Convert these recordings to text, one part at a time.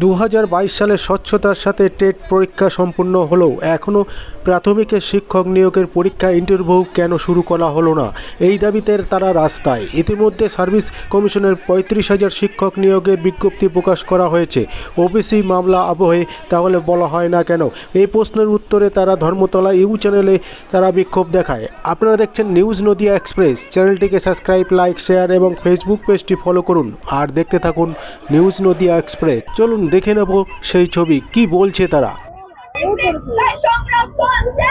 দু হাজার বাইশ সালে স্বচ্ছতার সাথে টেট পরীক্ষা সম্পূর্ণ হলেও এখনও প্রাথমিকের শিক্ষক নিয়োগের পরীক্ষা ইন্টারভিউ কেন শুরু করা হলো না? এই দাবিতে তারা রাস্তায়। ইতিমধ্যে সার্ভিস কমিশনের পঁয়ত্রিশ হাজার শিক্ষক নিয়োগের বিজ্ঞপ্তি প্রকাশ করা হয়েছে। ওবিসি মামলা আবহে তাহলে বলা হয় না কেন? এই প্রশ্নের উত্তরে তারা ধর্মতলা ইউ চ্যানেলে তারা বিক্ষোভ দেখায়। আপনারা দেখছেন নিউজ নদিয়া এক্সপ্রেস। চ্যানেলটিকে সাবস্ক্রাইব, লাইক, শেয়ার এবং ফেসবুক পেজটি ফলো করুন। আর দেখতে থাকুন নিউজ নদিয়া এক্সপ্রেস। চলুন দেখে নেব সেই ছবি। কি বলছে তারা? তাই সংগ্রাম চলছে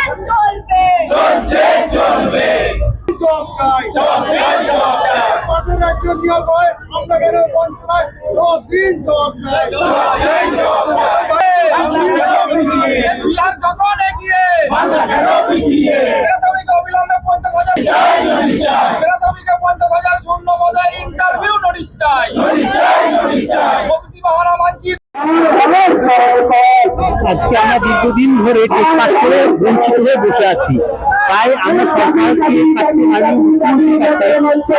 America. আজকে আমরা দীর্ঘদিন ধরে টেট করে বঞ্চিত হয়ে বসে আছি। তাই আমরা সরকারকে কাছে মাননীয় মুখ্যমন্ত্রীর কাছে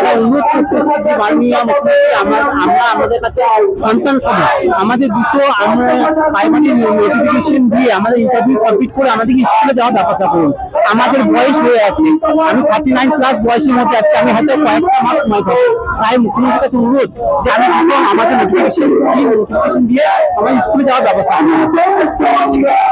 আমরা অনুরোধ করতে এসেছি যে মাননীয় মুখ্যমন্ত্রী, আমরা আমরা আমাদের কাছে সন্তান সভা। আমাদের দুটো আমরা প্রাইমারি নোটিফিকেশন দিয়ে আমাদের ইন্টারভিউ কমপ্লিট করে আমাদেরকে স্কুলে যাওয়ার ব্যবস্থা করুন। আমাদের বয়স হয়ে আছে। আমি থার্টি নাইন প্লাস বয়সের মধ্যে আছি। আমি হয়তো কয়েকটা মাস সময় পাবো। তাই মুখ্যমন্ত্রীর কাছে অনুরোধ যে আমি আমাদের নোটিফিকেশন নোটিফিকেশন দিয়ে আমাদের স্কুলে যাওয়ার ব্যবস্থা করুন। Nossa!